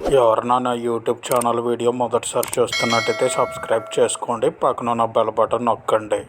ఎవరన్నా నా YouTube channel video మొదటిసారి చూస్తున్నట్టయితే సబ్స్క్రైబ్ చేసుకోండి. పక్కన ఉన్న బెల్ బటన్ నొక్కండి.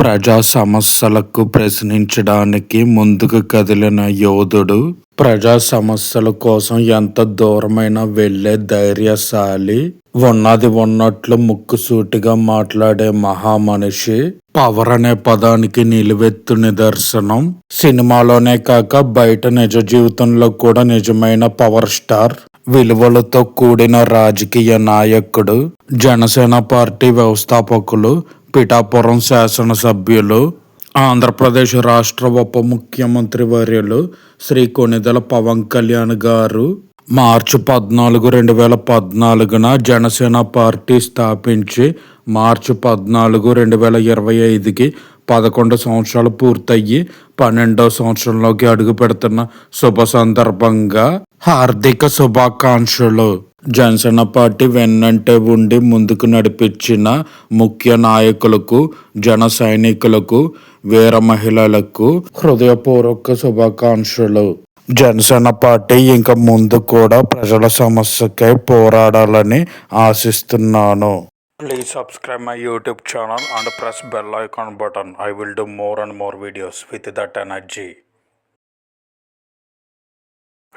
ప్రజా సమస్యలకు ప్రశ్నించడానికి ముందుకు కదిలిన యోధుడు ప్రజా సమస్యల కోసం ఎంత దూరమైనా వెళ్ళే ధైర్యశాలి ఉన్నది ఉన్నట్లు ముక్కుసూటిగా మాట్లాడే మహామనిషి పవర్ అనే పదానికి నిలువెత్తు నిదర్శనం సినిమాలోనే కాక బయట నిజ జీవితంలో కూడా నిజమైన పవర్ స్టార్ విలువలతో కూడిన రాజకీయ నాయకుడు జనసేన పార్టీ వ్యవస్థాపకులు పిఠాపురం శాసనసభ్యులు ఆంధ్రప్రదేశ్ రాష్ట్ర ఉప ముఖ్యమంత్రి వర్యులు శ్రీ కొనిదెల పవన్ కళ్యాణ్ గారు మార్చి పద్నాలుగు రెండు వేల పద్నాలుగున జనసేన పార్టీ స్థాపించి మార్చి పద్నాలుగు రెండు వేల ఇరవై ఐదుకి పదకొండు సంవత్సరాలు పూర్తయ్యి పన్నెండో సంవత్సరంలోకి అడుగు పెడుతున్న శుభ సందర్భంగా హార్దిక శుభాకాంక్షలు. జనసేన పార్టీ వెన్నంటే ఉండి ముందుకు నడిపించిన ముఖ్య నాయకులకు జన సైనికులకు వీర మహిళలకు హృదయపూర్వక శుభాకాంక్షలు. జనసేన పార్టీ ఇంకా ముందు కూడా ప్రజల సమస్యకై పోరాడాలని ఆశిస్తున్నాను. Please subscribe my YouTube channel and press bell icon button I will do more and more videos with that energy